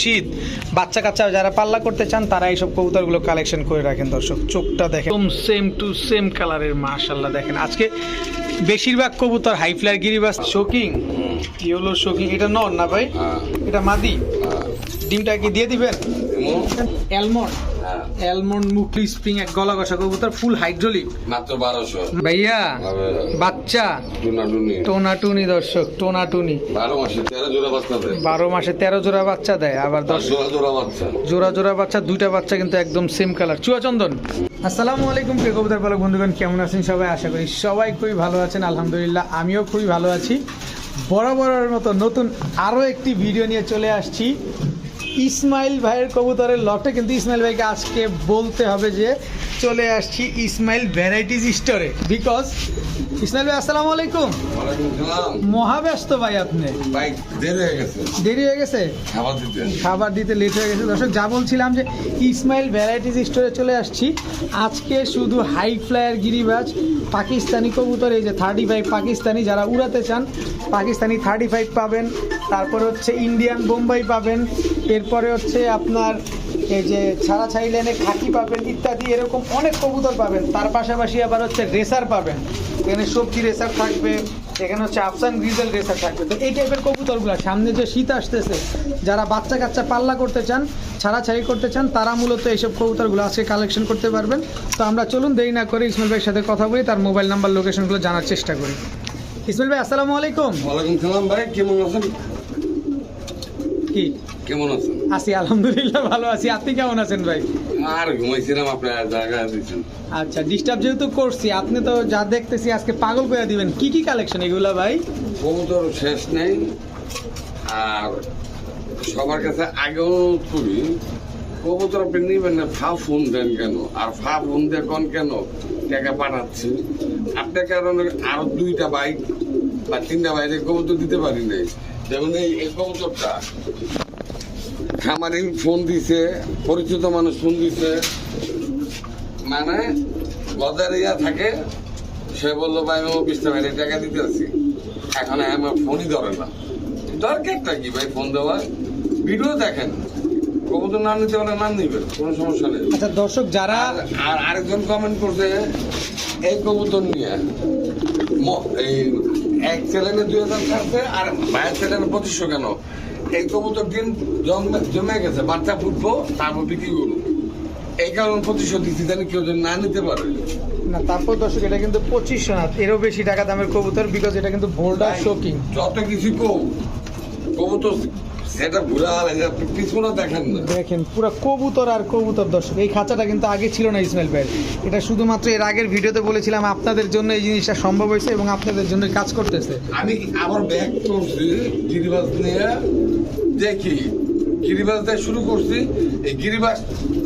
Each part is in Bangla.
শীত। বাচ্চা কাচ্চা যারা পাল্লা করতে চান তারা এইসব কবুতরগুলো কালেকশন করে রাখেন দর্শক। চোখটা দেখেন। একদম সেম টু সেম কালারের মাশাল্লাহ দেখেন। আজকে বেশিরভাগ কবুতর হাই ফ্লায়ার গিরিবাস। শোকিং ইয়েলো শোকিং এটা নন না ভাই? এটা মাদি? ডিমটা কি দিয়ে দিবেন? অ্যালমন্ড? অ্যালমন্ড স্প্রিং এক গলা কষা কবুতর ফুল হাইড্রোলিক মাত্র বারোশো। ভাইয়া বাচ্চা। টুনাটুনি। টোনাটুনি দর্শক টোনাটুনি। বারো মাসে তেরো জোড়া বাচ্চা দেয়। বারো মাসে তেরো জোড়া বাচ্চা দেয় আবার দশ জোড়া জোড়া বাচ্চা। জোড়া জোড়া বাচ্চা দুইটা বাচ্চা কিন্তু একদম সেম কালার চুয়াচন্দন আসসালামু আলাইকুম কে কবিতার পালক বন্ধুগণ কেমন আছেন সবাই? আশা করি সবাই খুবই ভালো আছেন আলহামদুলিল্লাহ আমিও খুবই ভালো আছি। বরাবরের মতো নতুন আরও একটি ভিডিও নিয়ে চলে আসছি। ইসমাইল ভাইয়ের কবুতরের লটে কিন্তু ইসমাইল ভাইকে আজকে বলতে হবে যে চলে আসছি ইসমাইল ভ্যারাইটিজ স্টোরে। বিকজ ইসমাইল ভাই আসসালামু আলাইকুম। মহাব্যস্ত ভাই আপনি। দেরি হয়ে গেছে। দেরি হয়ে গেছে? খাবার দিতে। লেট হয়ে গেছে। দর্শক যা বলছিলাম যে ইসমাইল ভ্যারাইটিস স্টোরে চলে আসছি। আজকে শুধু হাই ফ্লায়ার গিরিবাজ পাকিস্তানি কবুতর এই যে থার্টি ফাইভ পাকিস্তানি যারা উড়াতে চান পাকিস্তানি থার্টি ফাইভ পাবেন। তারপর হচ্ছে ইন্ডিয়ান বোম্বাই পাবেন। এরপরে হচ্ছে আপনার এই যে ছাড়া ছাই লাইনে খাকি পাবেন ইত্যাদি এরকম অনেক কবুতর পাবেন। তার পাশাপাশি আবার হচ্ছে রেসার পাবেন। এখানে সবজি রেসার থাকবে এখানে হচ্ছে আফসান গ্রিজেল রেসার থাকবে। তো এই টাইপের কবুতরগুলো সামনে যে শীত আসতেছে যারা বাচ্চা কাচ্চা পাল্লা করতে চান ছাড়াছাড়ি করতে চান তারা মূলত এইসব কবুতরগুলো আজকে কালেকশন করতে পারবেন। তো আমরা চলুন দেরি না করে ইসমাইল ভাইয়ের সাথে কথা বলি তার মোবাইল নাম্বার লোকেশনগুলো জানার চেষ্টা করি। ইসমাইল ভাই আসসালামু আলাইকুম। ওয়ালাইকুম সালাম ভাই কেমন আছেন? কি? কেমন আছেন? আছি আলহামদুলিল্লাহ ভালো আছি। আপনি কেমন আছেন ভাই? আর ঘুমাইছিলাম আপনার জায়গা দিচ্ছেন আচ্ছা ডিস্টার্ব যেহেতু করছি আপনি তো যা দেখতেছি আজকে পাগল করে দিবেন। কি কি কালেকশন এগুলা ভাই? কবুতর শেষ নেই। আর সবার কাছে আগেও করি কবুতর আপনি নিবেন না ফা ফোন দেন কেন? আর ফা ফোন দিয়ে কোন কেন? টাকা পাঠাচ্ছি। আপনার কারণে আরও দুইটা বাইক বা তিনটা বাইরে কবুতর দিতে পারি নাই। যেমন এই কবুতরটা খামারি ফোন দিছে পরিচিত মানুষ ফোন দিছে। মানে গদারিয়া থাকে সে বলল ভাই আমি বিশটা বাইরে টাকা দিতে আছি এখন আমার ফোনই ধরে না। দরকারটা কি ভাই ফোন দেওয়ার? ভিডিও দেখেন। কবুতর না নিতে হলে না নিবেন কোনো সমস্যা নেই। আচ্ছা দর্শক যারা আর আর আরেকজন কমেন্ট করছে এই কবুতর নিয়ে এই এক চ্যানেলে দুই হাজার থাকছে আর বাইরের চ্যানেলে পঁচিশশো কেন? এই কবুতর দিন জন্মে জমে গেছে বাচ্চা ফুটবো তারপর বিক্রি করব। এই কারণ প্রতিশোধ দিচ্ছি জানি কেউ যদি না নিতে পারে। না তারপর দর্শক এটা কিন্তু পঁচিশশো না এরও বেশি টাকা দামের কবুতর বিকজ এটা কিন্তু বোল্ডার শোকিং যত কিছু কৌ কবুতর পিছনে দেখেন না। দেখেন পুরো কবুতর আর কবুতর দর্শক এই খাঁচাটা কিন্তু আগে ছিল না ইসমাইল এটা শুধুমাত্র এর আগের ভিডিওতে বলেছিলাম আপনাদের জন্য এই জিনিসটা সম্ভব হয়েছে এবং আপনাদের জন্য কাজ করতেছে। আমি আবার ব্যাগ করছি গিরিবাস নিয়ে? দেখি গিরিবাস দিয়ে শুরু করছি এই গিরিবাস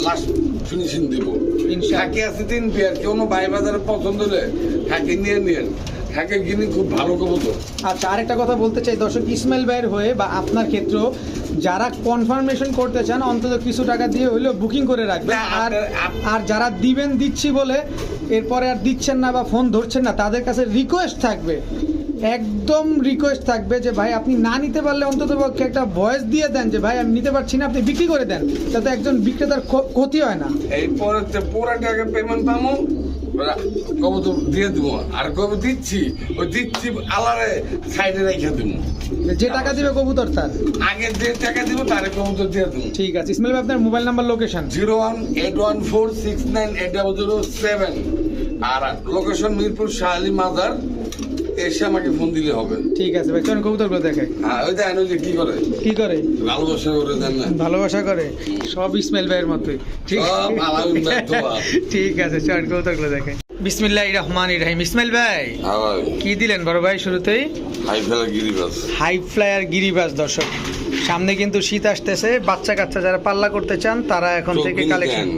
লাস্ট ফিনিশিং দিব। ইনশাআল্লাহ। আছে তিন পেয়ার কেউ বাই বাজারে পছন্দ হলে থাকে নিয়ে নিয়েন। খুব ভালো কবুতর আচ্ছা আরেকটা কথা বলতে চাই। দর্শক ইসমাইল ভাইয়ের হয়ে বা আপনার ক্ষেত্রেও যারা কনফার্মেশন করতে চান অন্তত কিছু টাকা দিয়ে হইলেও বুকিং করে রাখবেন। আর আর যারা দিবেন দিচ্ছি বলে এরপরে আর দিচ্ছেন না বা ফোন ধরছেন না তাদের কাছে রিকোয়েস্ট থাকবে। একদম রিকোয়েস্ট থাকবে যে ভাই আপনি না নিতে পারলে অন্তত পক্ষে একটা ভয়েস দিয়ে দেন যে ভাই আমি নিতে পারছি না আপনি বিক্রি করে দেন। যাতে একজন বিক্রেতার ক্ষো- ক্ষতি হয় না। এই পরে পুরো টাকা পেমেন্ট পাবো কবুতর দিয়ে দিব। আর কবে দিচ্ছি ওই দিচ্ছি আলারে সাইডে রেখে দিব। যে টাকা দিবে কবুতর তার? আগে যে টাকা দিব তারে কবুতর দিয়ে দিব। ঠিক আছে। ইসমাইল ভাই আপনার mobile number location zero one eight one four six nine eight double zero seven. আর লোকেশন মিরপুর শাহালি মাজার এসে আমাকে ফোন দিলে হবে। ঠিক আছে ভাই চলুন কবুতরগুলো দেখে হ্যাঁ ওই দেখেন ওই যে কি করে? কি করে? ভালোবাসা করে দেন না। ভালোবাসা করে? সব ইসমাইল ভাইয়ের মতোই। ঠিক ভাই। ঠিক আছে চল কৌতুকগুলো দেখে বিসমিল্লাহ রহমান ইরাহিম ইসমাইল ভাই হ্যাঁ কি দিলেন বড় ভাই শুরুতেই? হাই গিরিবাস হাই ফ্লায়ার গিরিবাস দর্শক। সামনে কিন্তু শীত আসতেছে। বাচ্চা কাচ্চা যারা পাল্লা করতে চান তারা এখন থেকে কালেকশন।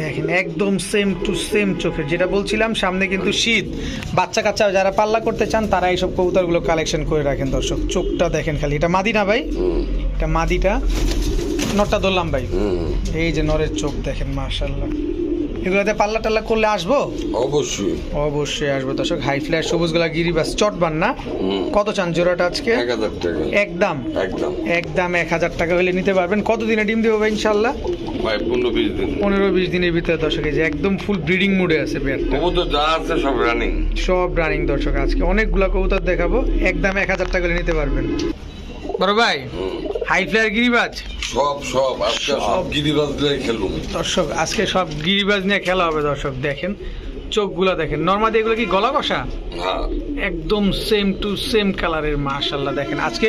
দেখেন একদম সেম টু সেম চোখের যেটা বলছিলাম সামনে কিন্তু শীত। বাচ্চা কাচ্চা যারা পাল্লা করতে চান তারা এইসব কবুতরগুলো কালেকশন করে রাখেন দর্শক। চোখটা দেখেন খালি। এটা মাদি না ভাই এটা মাদিটা। নটটা ধরলাম ভাই। এই যে নরের চোখ দেখেন মার্শাল্লাহ এগুলোতে পাল্লা টাল্লা করলে আসব? অবশ্যই। অবশ্যই আসব। দর্শক হাই ফ্ল্যাট সবুজগুলা গিরিবাস চটবান না। কত চান জোড়াটা আজকে? এক হাজার টাকা। একদম? একদম। একদম এক হাজার টাকা হলে নিতে পারবেন। কত দিনে ডিম দেবো ভাই ইনশাল্লাহ ভাই পনেরো বিশ দিন। পনেরো বিশ দিনের ভিতরে দর্শক এই যে একদম ফুল ব্রিডিং মুডে আছে পেয়ারটা কবুতর যা আছে সব রানিং সব রানিং দর্শক আজকে অনেকগুলা কবুতর দেখাবো। একদম এক হাজার টাকা হলে নিতে পারবেন। বড় ভাই হাই ফ্লায়ার গিরিবাজ? সব সব আজকে সব গিরিবাজ দিয়ে খেলুন দর্শক আজকে সব গিরিবাজ নিয়ে খেলা হবে দর্শক দেখেন চোখগুলা দেখেন। নর্মালি এগুলো কি গলা কষা হ্যাঁ। একদম সেম টু সেম কালারের মাশাল্লাহ দেখেন। আজকে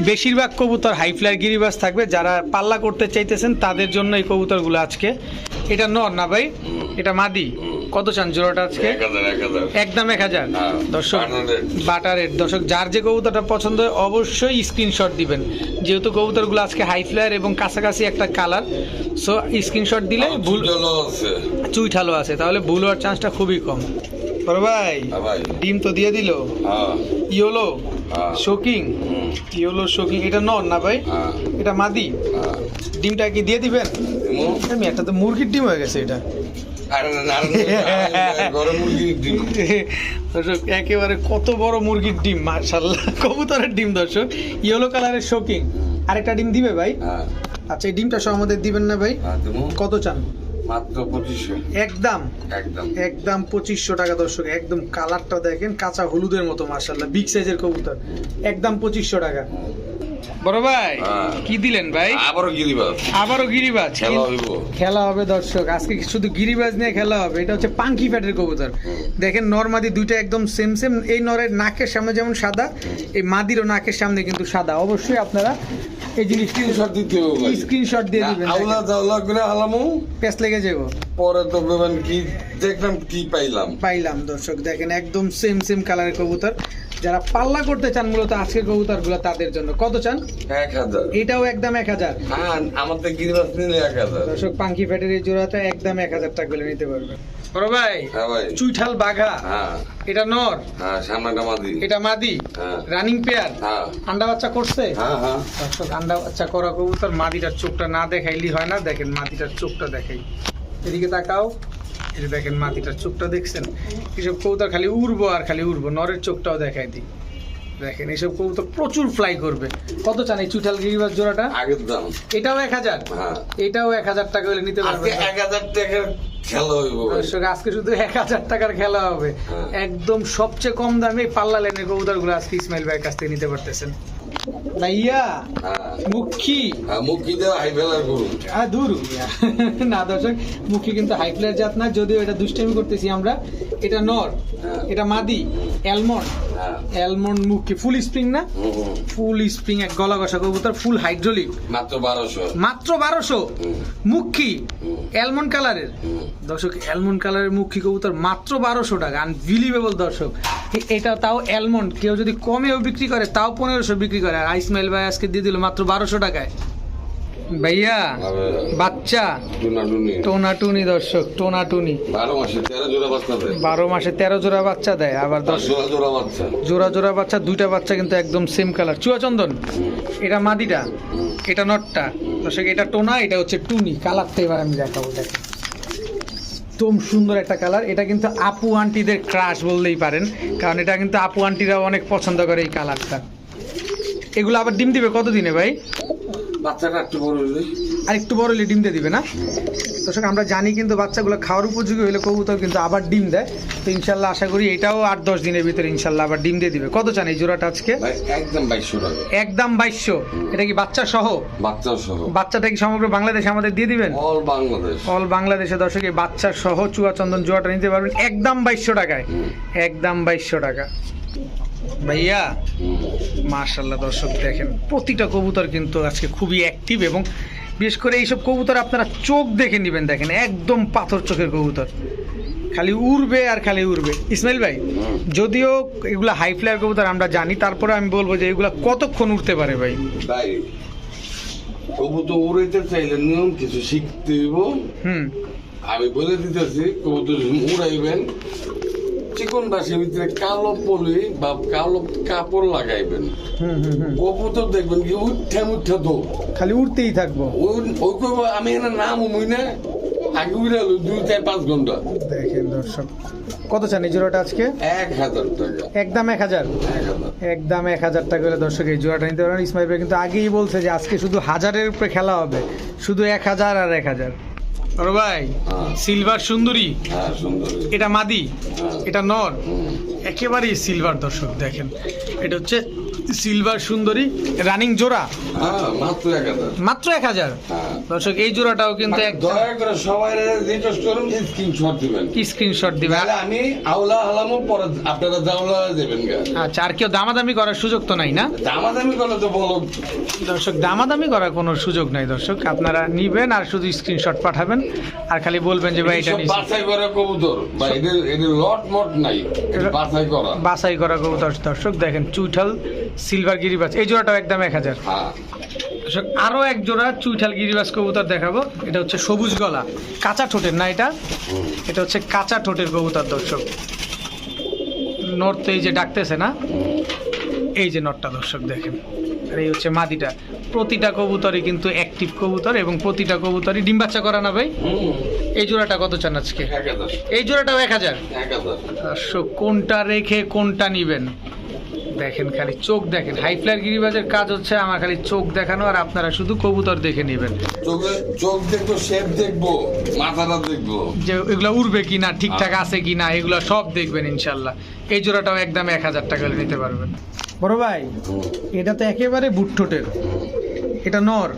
বেশিরভাগ কবুতর হাই ফ্লায়ার গিরিবাজ থাকবে। যারা পাল্লা করতে চাইতেছেন তাদের জন্য এই কবুতরগুলো আজকে। এটা নর না ভাই? এটা মাদি? কত চান জোড়াটা আজকে? একদম এক হাজার। হ্যাঁ, দর্শক বাটার রেট। দর্শক যার যে কবুতরটা পছন্দ হয় অবশ্যই স্ক্রিনশট দিবেন। যেহেতু কবুতরগুলো আজকে হাই ফ্লায়ার এবং কাছাকাছি একটা কালার সো স্ক্রিনশট দিলে ভুল চুইঠালো আছে। তাহলে ভুল হওয়ার চান্সটা খুবই কম। বড় ভাই হ্যাঁ ডিম তো দিয়ে দিল। হ্যাঁ। ইয়োলো হ্যাঁ। শোকিং ইয়োলো শোকিং এটা নর না ভাই? হ্যাঁ। এটা মাদি। হ্যাঁ। ডিমটা কি দিয়ে দিবেন? আমি একটা তো মুরগির ডিম হয়ে গেছে এটা। দর্শক একেবারে কত বড় মুরগির ডিম মার্শাল্লাহ কবুতরের ডিম দর্শক ইয়েলো কালারের শোকিং আরেকটা ডিম দিবে ভাই হ্যাঁ আচ্ছা এই ডিমটা সহ আমাদের দিবেন না ভাই হ্যাঁ কত চান একদম একদম একদম পঁচিশশো টাকা দর্শক একদম কালারটা দেখেন কাঁচা হলুদের মতো মার্শাল্লাহ বিগ সাইজের কবুতর একদম পঁচিশশো টাকা বড় ভাই হ্যাঁ। কি দিলেন ভাই? আবারও গিরিবাজ। আবারও গিরিবাজ। খেলা হবে দর্শক আজকে শুধু গিরিবাজ নিয়ে খেলা হবে এটা হচ্ছে পাঙ্কি ফ্যাটের কবুতর। দেখেন দুইটা একদম সেম সেম এই নরের নাকের সামনে যেমন সাদা এই মাদিরও নাকের সামনে কিন্তু সাদা। অবশ্যই আপনারা এই জিনিসটি স্ক্রিনশট দিতে হবে স্ক্রিনশট দিয়ে দিবেন। আউলা দাউলা করে হালামু। পেস লেগে যাব পরে তো কি দেখলাম কি পাইলাম। পাইলাম দর্শক দেখেন একদম সেম সেম কালারের কবুতর। যারা পাল্লা করতে চান মূলত আজকের কবুতরগুলো তাদের জন্য। কত চান? এক হাজার। এটাও একদম এক হাজার। হ্যাঁ আমাদের গিরিবাজ নিলে এক হাজার। দর্শক পাঙ্কি ফ্যাটের এই জোড়াটা একদম এক হাজার টাকা করে নিতে পারবে। বড় ভাই হ্যাঁ চুইঠাল বাঘা। হ্যাঁ। এটা নর। হ্যাঁ সামনেটা মাদি। এটা মাদি। হ্যাঁ। রানিং পেয়ার হ্যাঁ। আন্ডা বাচ্চা করছে? হ্যাঁ হ্যাঁ। দর্শক আন্ডা বাচ্চা করা কবুতর মাদিটার চোখটা না দেখাইলি হয় না। দেখেন মাদিটার চোখটা দেখাই। এদিকে তাকাও। দেখেন মাদিটার চোখটা দেখছেন? এসব কবুতর খালি উড়বো আর খালি উড়বো। নরের চোখটাও দেখাই দিই। দেখেন এইসব কবুতর প্রচুর ফ্লাই করবে। কত চান এই চুটাল গিরিবাস জোড়াটা? আগের দাম। এটাও এক হাজার? হ্যাঁ। এটাও এক হাজার টাকা হলে নিতে পারবে এক হাজার টাকার খেলা হইব দর্শক আজকে শুধু এক হাজার টাকার খেলা হবে। হ্যাঁ। একদম সবচেয়ে কম দামে পাল্লা লেনের কবুতরগুলো আজকে ইসমাইল ভাইয়ের কাছ থেকে নিতে পারতেছেন। ভাইয়া মুখী। মুখ কি দেওয়া হাই ফেলার করুন হ্যাঁ দূর না দর্শক মুখী কিন্তু হাই ফ্লায়ার জাত না যদিও এটা দুষ্টামি করতেছি আমরা। এটা নর। এটা মাদি অ্যালমন্ড অ্যালমন্ড মুখী ফুল স্প্রিং না? হুম, হুম। ফুল স্প্রিং এক গলা কষা কবুতর ফুল হাইড্রোলিক মাত্র বারোশো। মাত্র বারোশো? মুখী? অ্যালমন্ড কালারের দর্শক অ্যালমন্ড কালারের মুখী কবুতর মাত্র বারোশো টাকা আনবিলিভেবল দর্শক। এটা তাও অ্যালমন্ড কেউ যদি কমেও বিক্রি করে তাও পনেরোশো বিক্রি করে আর আইসমাইল ভাই আজকে দিয়ে দিল মাত্র বারোশো টাকায়। ভাইয়া বাচ্চা? টুনাটুনি। দর্শক টোনাটুনি। বারো মাসে তেরো জোড়া বাচ্চা দেয়। বারো মাসে তেরো জোড়া বাচ্চা দেয় আবার জোড়া জোড়া বাচ্চা। জোড়া জোড়া বাচ্চা দুইটা বাচ্চা কিন্তু একদম সেম কালার চুয়াচন্দন এটা মাদিটা এটা নটটা। দর্শক এটা টোনা এটা হচ্ছে টুনি। কালারটা এবার আমি দেখাবো দেখ একদম সুন্দর একটা কালার। এটা কিন্তু আপু আন্টিদের ক্রাশ বললেই পারেন কারণ এটা কিন্তু আপু আন্টিরা অনেক পছন্দ করে এই কালারটা। এগুলো আবার ডিম দিবে কত দিনে ভাই? বাচ্চাটা একটু বড় হইলে আর একটু বড় হলে ডিম দিয়ে দিবে না? দর্শক আমরা জানি কিন্তু বাচ্চাগুলো খাওয়ার উপযোগী হলে কবুতর কিন্তু আবার ডিম দেয়। তো ইনশাল্লাহ আশা করি এটাও আট দশ দিনের ভিতরে ইনশাল্লাহ আবার ডিম দিয়ে দিবে। কত চান এই জোড়াটা আজকে? একদম বাইশশো একদম বাইশশো। এটা কি বাচ্চা সহ? বাচ্চা সহ। বাচ্চাটা কি সমগ্র বাংলাদেশে আমাদের দিয়ে দিবেন? অল বাংলাদেশ। অল বাংলাদেশে দর্শক এই বাচ্চা সহ চুয়াচন্দন জোয়াটা নিতে পারবেন। একদম বাইশশো টাকায়। একদম বাইশশো টাকা। ভাইয়া। মার্শাল্লাহ দর্শক দেখেন প্রতিটা কবুতর কিন্তু আজকে খুবই অ্যাক্টিভ এবং বিশেষ করে এইসব কবুতর আপনারা চোখ দেখে নেবেন দেখেন একদম পাথর চোখের কবুতর। খালি উড়বে আর খালি উড়বে। ইসমাইল ভাই যদিও এগুলো হাই ফ্লায়ার কবুতর আমরা জানি তারপরে আমি বলব যে এগুলো কতক্ষণ উঠতে পারে ভাই? ভাই কবুতর উড়াইতে চাইলে নিয়ম কিছু শিখতে হইব। হুম। আমি বলে দিতেছি কবুতর উড়াইবেন চিকন বাসের ভিতরে কালো পলি বা কালো কাপড় লাগাইবেন। কবুতর দেখবেন কি উঠে উঠে তো খালি উড়তেই থাকব। ওই কইব আমি এখানে নাম মুই না আগে উড়ে দুই চার পাঁচ ঘণ্টা। দেখেন দর্শক কত চান এই জোড়াটা আজকে? এক হাজার টাকা। একদম এক হাজার? একদম এক হাজার টাকা করে দর্শক এই জোড়াটা নিতে পারেন। ইসমাইল কিন্তু আগেই বলছে যে আজকে শুধু হাজারের উপরে খেলা হবে। শুধু এক হাজার আর এক হাজার। বড় ভাই হ্যাঁ। সিলভার সুন্দরী হ্যাঁ এটা মাদি হ্যাঁ। এটা নর একেবারেই সিলভার দর্শক দেখেন এটা হচ্ছে সিলভার সুন্দরী রানিং জোড়া? হ্যাঁ মাত্র এক হাজার। হ্যাঁ। দর্শক এই জোড়াটাও কিন্তু দয়া করে সবাই রিকোয়েস্ট করুন স্ক্রিনশট দিবেন। স্ক্রিনশট আমি আওলা হালামও পরে আপনারা দেবেন আচ্ছা আর কেউ দামাদামি করার সুযোগ তো নাই না? দামাদামি করলে তো বলো। দর্শক দামাদামি করার কোনো সুযোগ নাই দর্শক। আপনারা নিবেন আর শুধু স্ক্রিনশট পাঠাবেন আর খালি বলবেন যে ভাই এটা বাছাই করা কবুতর। বা এদের এদের লট মট নাই। বাছাই করা। বাছাই করা কবুতর। দর্শক দেখেন চুইঠাল সিলভার গিরিবাজ। এই জোড়াটাও একদম এক হাজার। হ্যাঁ। দর্শক আরও এক জোড়া চুইঠাল গিরিবাজ কবুতর দেখাবো। এটা হচ্ছে সবুজ গলা। কাঁচা ঠোঁটের না এটা? এটা হচ্ছে কাঁচা ঠোঁটের কবুতর দর্শক। নর্থ এই যে ডাকতেছে না? এই যে নটটা দর্শক দেখেন। আর এই হচ্ছে মাদিটা। প্রতিটা কবুতরই কিন্তু অ্যাক্টিভ কবুতর এবং প্রতিটা কবুতরই ডিম বাচ্চা করা না ভাই? এই জোড়াটা কত চান আজকে? এই জোড়াটাও এক হাজার? এক কোনটা রেখে কোনটা নিবেন? দেখেন খালি চোখ দেখেন। হাই ফ্লায়ার গিরিবাজের কাজ হচ্ছে আমার খালি চোখ দেখানো আর আপনারা শুধু কবুতর দেখে নেবেন। চোখে চোখ দেখব শেপ দেখব মাথাটা দেখব। যে এগুলো উড়বে কি না ঠিকঠাক আছে কি না এগুলো সব দেখবেন ইনশাল্লাহ। এই জোড়াটাও একদম এক হাজার টাকা নিতে পারবেন। বড় ভাই এটা তো একেবারে বুটঠোটের এটা নর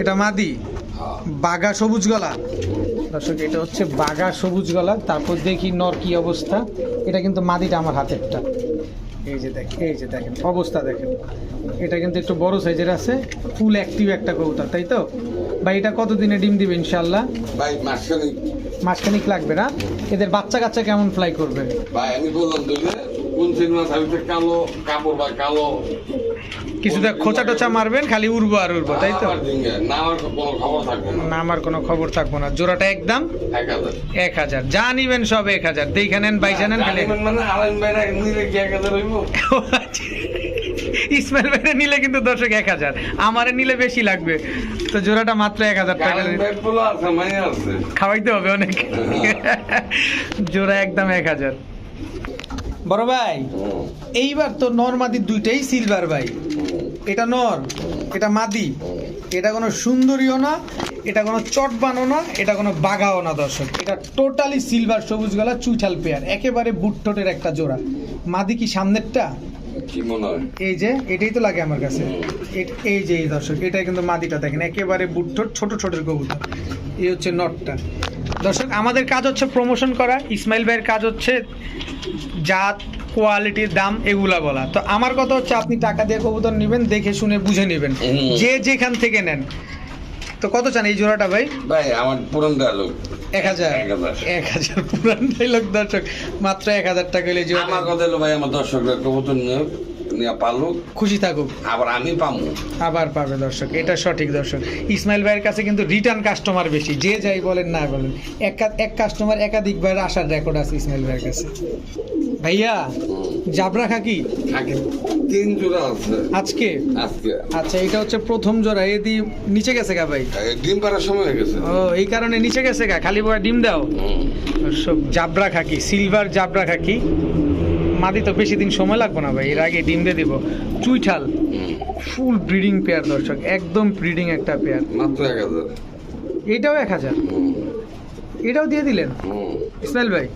এটা মাদি। বাগা সবুজ গলা। দর্শক এটা হচ্ছে বাগা সবুজ গলা তারপর দেখি নর কি অবস্থা। এটা কিন্তু মাদিটা আমার হাতেরটা এই যে দেখেন এই যে দেখেন অবস্থা দেখেন। এটা কিন্তু একটু বড় সাইজের আছে ফুল অ্যাক্টিভ একটা কবুতর তাই তো? ভাই এটা কতদিনে ডিম দিবে ইনশাল্লাহ ভাই মাঝখানে মাসখানিক লাগবে না? এদের বাচ্চা কাচ্চা কেমন ফ্লাই করবে? ভাই আমি বললাম তো কোন সিনেমা কালো কাপড় বা কালো। কিছুটা খোঁচা টোচা মারবেন খালি উড়বো আর উড়বো তাই তো? না আমার কোনো খবর থাকবে না। জোড়াটা একদম এক হাজার। যা নিবেন সব এক হাজার। দেখে নেন বাইসা নেন খালি মানে হইব? ইসমাইল ভাইরে নিলে কিন্তু দর্শক এক হাজার। আমারে নিলে বেশি লাগবে। তো জোড়াটা মাত্র এক হাজার টাকা। খাওয়াইতে হবে অনেক। জোড়া একদম এক হাজার। বড় ভাই এইবার তো নর মাদি দুইটাই সিলভার ভাই। এটা নর এটা মাদি। এটা কোনো সুন্দরীও না এটা কোনো চটবানো না এটা কোনো বাগাও না দর্শক। এটা টোটালি সিলভার সবুজ গলা চুইঠাল পেয়ার একেবারে বুটটোটের একটা জোড়া। মাদি কি সামনেরটা? কি মনে এই যে এটাই তো লাগে আমার কাছে। এই যে এই দর্শক এটা কিন্তু মাদিটা দেখেন একেবারে বুটটোট ছোট ছোটের কবুতর। এই হচ্ছে নটটা দর্শক আমাদের কাজ হচ্ছে প্রমোশন করা ইসমাইল ভাইয়ের কাজ হচ্ছে জাত কোয়ালিটির দাম এগুলা বলা। তো আমার কথা হচ্ছে আপনি টাকা দিয়ে কবুতর নেবেন দেখে শুনে বুঝে নেবেন। যে যেখান থেকে নেন। তো কত চান এই জোড়াটা ভাই? ভাই আমার পুরান ডায়লগ এক হাজার। এক হাজার। পুরান ডাইলগ দর্শক মাত্র এক হাজার টাকা হলে জোড়া আমার কথা হলো ভাই আমার দর্শকরা কবুতর নিয়ে নিয়ে পারল? খুশি থাকুক। আবার আমি পামু। আবার পাবে দর্শক এটা সঠিক দর্শক। ইসমাইল ভাইয়ের কাছে কিন্তু রিটার্ন কাস্টমার বেশি যে যাই বলেন না বলেন। এক এক কাস্টমার একাধিক ভাইয়ের আসার রেকর্ড আছে ইসমাইল ভাইয়ের কাছে। ভাইয়া জাবরা খাকি? তিন জোড়া আছে। আজকে? আজকে। আচ্ছা এটা হচ্ছে প্রথম জোড়া। এদি নিচে গেছে গা ভাই? ডিম পাড়ার সময় হয়ে গেছে। ও এই কারণে নিচে গেছে গা। খালি বড় ডিম দাও। দর্শক জাবরা খাকি সিলভার জাবরা খাকি। মাদি তো বেশি দিন সময় লাগবে না ভাই এর আগে ডিম দিয়ে দিব। চুইঠাল। ফুল ব্রিডিং পেয়ার দর্শক একদম ব্রিডিং একটা পেয়ার। মাত্র এক হাজার। এটাও এক হাজার? এটাও দিয়ে দিলেন? ইসমাইল ভাই।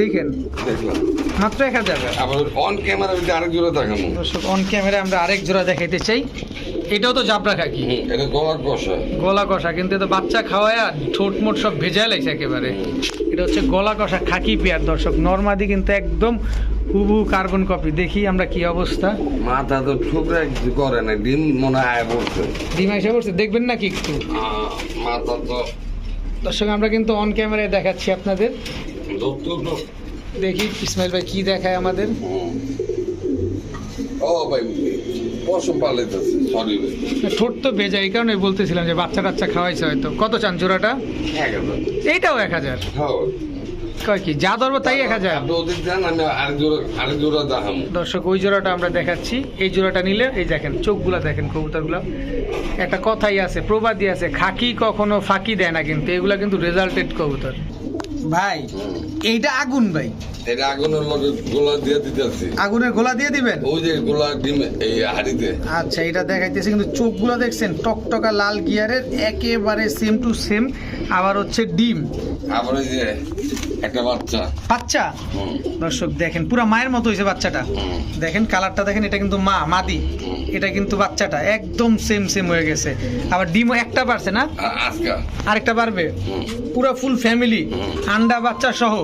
দেখেন। মাত্র এক হাজার। আবার অন ক্যামেরা ভিতরে আরেক জোড়া দেখানো দর্শক অন ক্যামেরা আমরা আরেক জোড়া দেখাইতে চাই। এটাও তো জাবরা খাকি। এটা গলার কষা। গলা কষা কিন্তু এটা বাচ্চা খাওয়ায় ঠোঁট মোট সব ভেজায় লাগছে একেবারে। এটা হচ্ছে গলা কষা খাকি পেয়ার দর্শক। নর্মাদি কিন্তু একদম হুবু কার্বন কপি। দেখি আমরা কি অবস্থা। মাথা তো ঠুকরা কিছু করে না ডিম মনে হয় আয় পড়ছে। ডিমা এসে পড়ছে দেখবেন নাকি একটু? মাথা তো দর্শক আমরা কিন্তু অন ক্যামেরায় দেখাচ্ছি আপনাদের। দেখি ইসমাইল ভাই কি দেখায় আমাদের? ও ভাই পশম পালাইতেছে সরি ভাই। ঠোঁট তো ভেজা এই কারণে বলতেছিলাম যে বাচ্চা টাচ্চা খাওয়াইছে হয়তো। কত চান জোড়াটা? এইটাও এক হাজার? হ্যাঁ। কয় কি যা ধরবো তাই এক হাজার? দর্শক ওই জোড়াটা আমরা দেখাচ্ছি। এই জোড়াটা নিলে এই দেখেন চোখগুলা দেখেন কবুতরগুলো। একটা কথাই আছে প্রবাদই আছে খাকি কখনো ফাঁকি দেয় না কিন্তু এগুলা কিন্তু রেজাল্টেড কবুতর। ভাই এইটা আগুন ভাই। এটা আগুনের লগে গোলা দিয়ে দিতেছি। আগুনের গোলা দিয়ে দিবেন? ওই যে গোলা ডিম এই হাড়িতে। আচ্ছা এটা দেখাইতেছে কিন্তু চোখগুলো দেখছেন টকটকা লাল গিয়ারের একেবারে সেম টু সেম আবার হচ্ছে ডিম। আবার ওই যে একটা বাচ্চা। বাচ্চা? দর্শক দেখেন পুরো মায়ের মতো হয়েছে বাচ্চাটা। দেখেন কালারটা দেখেন এটা কিন্তু মা মাদি। এটা কিন্তু বাচ্চাটা একদম সেম সেম হয়ে গেছে। আবার ডিমও একটা পারছে না? আরেকটা পারবে? পুরো ফুল ফ্যামিলি। আন্ডা বাচ্চা সহ।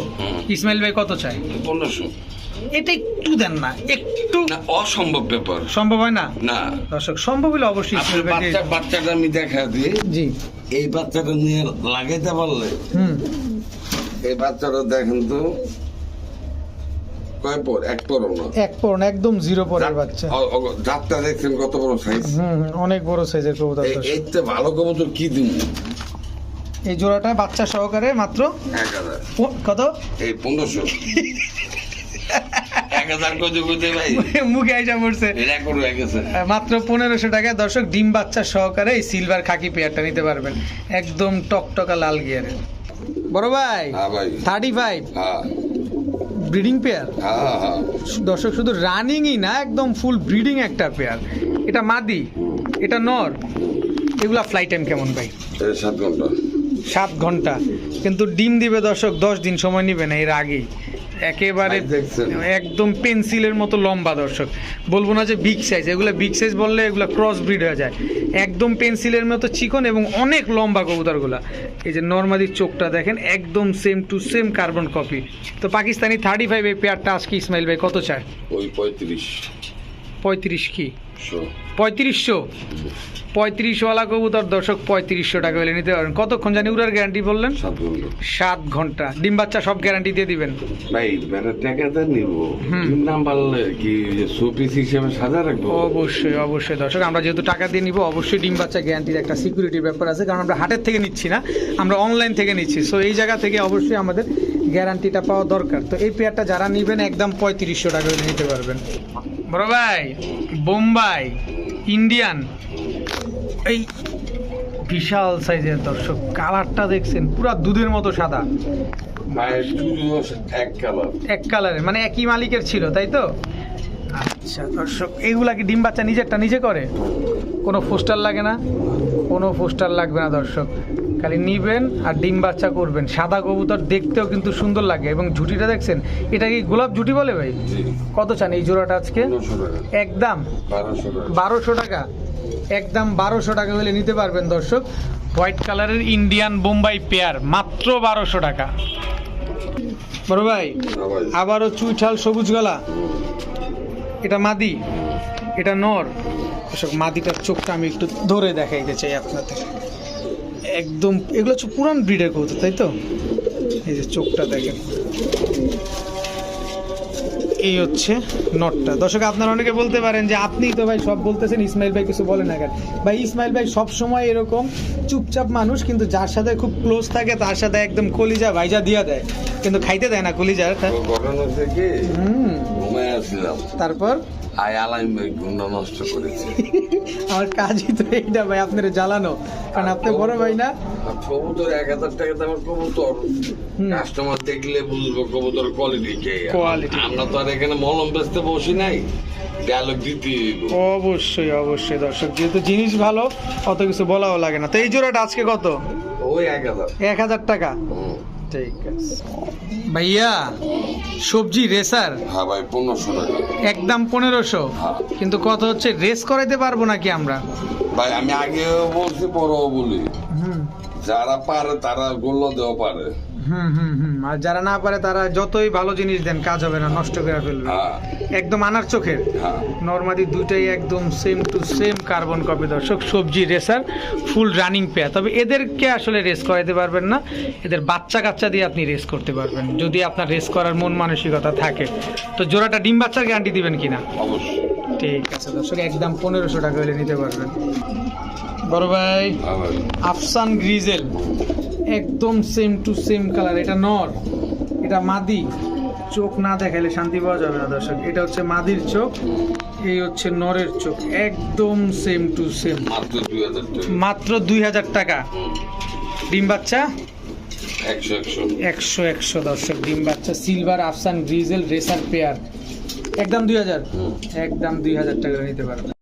ইসমাইল ভাই কত চাই পনেরোশো। এটা একটু দেন না একটু। অসম্ভব ব্যাপার। সম্ভব হয় না? না। দর্শক সম্ভব হলে অবশ্যই বাচ্চা বাচ্চাটা আমি দেখা দিই। জি। এই বাচ্চাটা নিয়ে লাগাইতে পারলে হুম। এই বাচ্চাটা দেখেন তো। কয় পর? এক পরও না? এক পরন একদম জিরো পরের বাচ্চা। অ- অ- জাতটা দেখছেন কত বড় সাইজ হুম হুম, অনেক বড় সাইজের কবুতর। দর্শক। ভালো কবুতর কি দিব এই জোড়াটা বাচ্চা সহকারে মাত্র এক হাজার। কত? এই পনেরোশো। মাত্র টাকায় দর্শক ডিম বাচ্চা সহকারে এই সিলভার খাকি পেয়ারটা নিতে পারবেন। একদম টকটকা লাল গিয়ারের বড় ভাই? থার্টি ফাইভ ব্রিডিং পেয়ার দর্শক শুধু রানিংই না একদম ফুল ব্রিডিং একটা পেয়ার এটা মাদি এটা নর। এগুলা ফ্লাইট টাইম কেমন ভাই? সাত ঘণ্টা। সাত ঘণ্টা। কিন্তু ডিম দিবে দর্শক দশ দিন সময় নিবে না এর আগেই। একেবারে একদম পেন্সিলের মতো লম্বা দর্শক। বলব না যে বিগ সাইজ এগুলো বিগ সাইজ বললে এগুলো ক্রস ব্রিড হয়ে যায়। একদম পেন্সিলের মতো চিকন এবং অনেক লম্বা কবুতরগুলা। এই যে নর্মালি চোখটা দেখেন একদম same to same carbon copy তো পাকিস্তানি থার্টি ফাইভ এই পেয়ারটা আজকে ইসমাইল ভাই কত চায়? ওই পঁয়ত্রিশ। পঁয়ত্রিশ কি? পঁয়ত্রিশশো? পঁয়ত্রিশওয়ালা কবুতর দর্শক পঁয়ত্রিশশো টাকা হলে নিতে পারবেন। কতক্ষণ জানি উড়ার গ্যারান্টি বললেন? সাত ঘণ্টা। ডিম বাচ্চা সব গ্যারান্টি দিয়ে দিবেন। ভাই বেড়ার টাকাটা নিব। নাম পারলে কি শোপিস হিসেবে সাজা রাখব? অবশ্যই অবশ্যই। দর্শক আমরা যেহেতু টাকা দিয়ে নিব অবশ্যই ডিম বাচ্চা গ্যারান্টির একটা সিকিউরিটির ব্যাপার আছে কারণ আমরা হাটের থেকে নিচ্ছি না আমরা অনলাইন থেকে নিচ্ছি। সো এই জায়গা থেকে অবশ্যই আমাদের গ্যারান্টিটা পাওয়া দরকার। তো এই পেয়ারটা যারা নেবেন একদম পঁয়ত্রিশশো টাকা নিতে পারবেন। বড় ভাই বোম্বাই ইন্ডিয়ান এই বিশাল সাইজের দর্শক কালারটা দেখছেন পুরো দুধের মতো সাদা। এক কালার। এক কালারের মানে একই মালিকের ছিল তাই তো? আচ্ছা দর্শক এইগুলা কি ডিম বাচ্চা নিজেরটা নিজে করে? কোনো পোস্টার লাগে না? কোনো পোস্টার লাগবে না দর্শক। খালি নিবেন আর ডিম বাচ্চা করবেন। সাদা কবুতর দেখতেও কিন্তু সুন্দর লাগে। এবং ঝুটিটা দেখছেন এটা কি গোলাপ ঝুটি বলে ভাই? কত চান এই জোড়াটা আজকে? একদম? বারোশো টাকা? একদম বারোশো টাকা হলে নিতে পারবেন দর্শক। হোয়াইট কালারের ইন্ডিয়ান বোম্বাই পেয়ার, মাত্র বারোশো টাকা। বড় ভাই, আবারও চুইঠাল সবুজ গলা। এটা মাদি, এটা নর। এসব মাদিটার চোখটা আমি একটু ধরে দেখাইতে চাই আপনাদের। একদম, এগুলো হচ্ছে পুরান ব্রিডের কবুতর, তাই তো? এই যে চোখটা দেখেন। এই হচ্ছে নটটা। দর্শক আপনারা অনেকে বলতে পারেন যে আপনি তো ভাই সব বলতেছেন ইসমাইল ভাই কিছু বলেন না কেন? ভাই ইসমাইল ভাই সব সময় এরকম চুপচাপ মানুষ কিন্তু যার সাথে খুব ক্লোজ থাকে তার সাথে একদম কলিজা ভাইজা দিয়া দেয়। কিন্তু খাইতে দেয় না কলিজা ঘটনা তারপর? আয় আলাইম ভাই ঘুমটা নষ্ট করেছে। আমার কাজই তো এইটা ভাই আপনার জ্বালানো। কারণ আপনি বড় ভাই না? কবুতর এক হাজার টাকা দামের কবুতর। কাস্টমার দেখলে বুঝব কবুতর কোয়ালিটি কে। Quality। আমরা তো আর এখানে মলম বেচতে বসি নাই। অবশ্যই অবশ্যই দর্শক যেহেতু জিনিস ভালো অত কিছু বলাও লাগে না। তো এই জোড়াটা আজকে কত? ওই এক হাজার। এক হাজার টাকা। ঠিক আছে। ভাইয়া সবজি রেসার? হ্যাঁ ভাই পনেরোশো টাকা। একদম পনেরোশো? হ্যাঁ। কিন্তু কত হচ্ছে রেস করাইতে পারব নাকি আমরা? ভাই আমি আগেও বলছি বড় বলি। হুম। যারা পারে তারা গোল্লা দেওয়া পারে। হুম হুম হুম। আর যারা না পারে তারা যতই ভালো জিনিস দেন কাজ হবে না নষ্ট করে ফেলবে। হ্যাঁ। একদম আনার চোখের। হ্যাঁ। নর্মালি দুইটাই একদম same to same carbon copy দর্শক সবজি রেসার ফুল রানিং পেয়ার তবে এদেরকে আসলে রেস করাইতে পারবেন না। এদের বাচ্চা কাচ্চা দিয়ে আপনি রেস করতে পারবেন। যদি আপনার রেস করার মন মানসিকতা থাকে। তো জোড়াটা ডিম বাচ্চার গ্যারান্টি দিবেন কিনা? অবশ্যই। ঠিক আছে দর্শক একদম পনেরোশো টাকা হলে নিতে পারবেন। বড় ভাই আফসান গ্রিজেল একদম সেম টু সেম কালার এটা নর এটা মাদি। চোখ না দেখাইলে শান্তি পাওয়া যাবে না দর্শক এটা হচ্ছে মাদির চোখ এই হচ্ছে নরের চোখ একদম সেম টু সেম মাত্র দুই হাজার টাকা। ডিম বাচ্চা? একশো একশো। একশো একশো দর্শক ডিম বাচ্চা সিলভার আফসান গ্রিজেল রেসার পেয়ার একদম দুই হাজার। একদম দুই হাজার টাকা নিতে পারবে